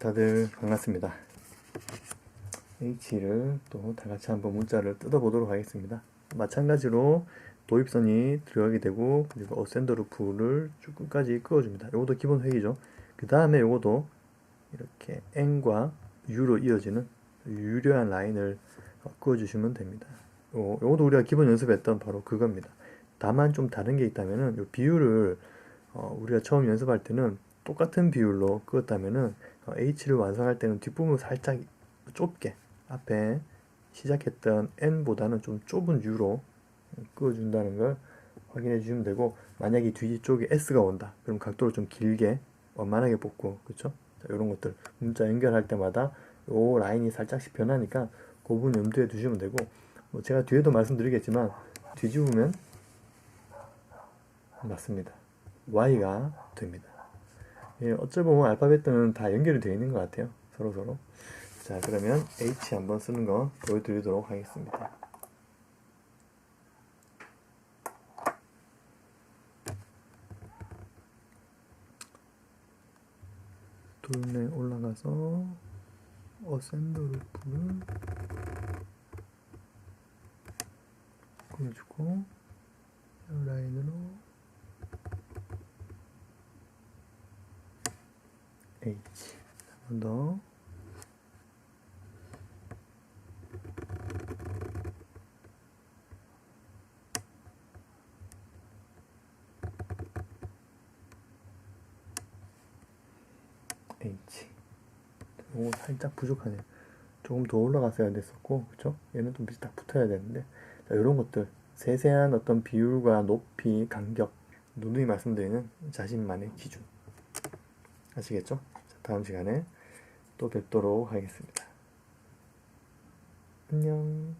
다들 반갑습니다. H를 또 다 같이 한번 문자를 뜯어보도록 하겠습니다. 마찬가지로 도입선이 들어가게 되고 그리고 어센더 루프를 쭉 끝까지 그어줍니다. 이것도 기본 회의죠. 그 다음에 이것도 이렇게 N과 U로 이어지는 유려한 라인을 어, 그어주시면 됩니다. 요, 요것도 우리가 기본 연습했던 바로 그겁니다. 다만 좀 다른 게 있다면은 요 비율을 어, 우리가 처음 연습할 때는 똑같은 비율로 그었다면은 어, H를 완성할 때는 뒷부분 살짝 좁게 앞에 시작했던 N보다는 좀 좁은 U로 그어준다는 걸 확인해 주시면 되고 만약에 뒤쪽에 S가 온다. 그럼 각도를 좀 길게 원만하게 뽑고 그쵸? 이런 것들. 문자 연결할 때마다 요 라인이 살짝씩 변하니까 그 부분 염두에 두시면 되고 뭐 제가 뒤에도 말씀드리겠지만 뒤집으면 맞습니다. Y가 됩니다 예, 어찌 보면 알파벳들은 다 연결이 되어 있는 것 같아요. 서로 서로. 자 그러면 H 한번 쓰는 거 보여드리도록 하겠습니다. 둘레 올라가서 어센더 루프를 그려주고 이 라인으로 H. 한 번 더. H. 살짝 부족하네요 조금 더 올라갔어야 됐었고 그쵸? 얘는 좀 비슷 딱 붙어야 되는데. 자 요런 것들. 세세한 어떤 비율과 높이, 간격. 누누이 말씀드리는 자신만의 기준 아시겠죠? 자, 다음 시간에 또 뵙도록 하겠습니다 안녕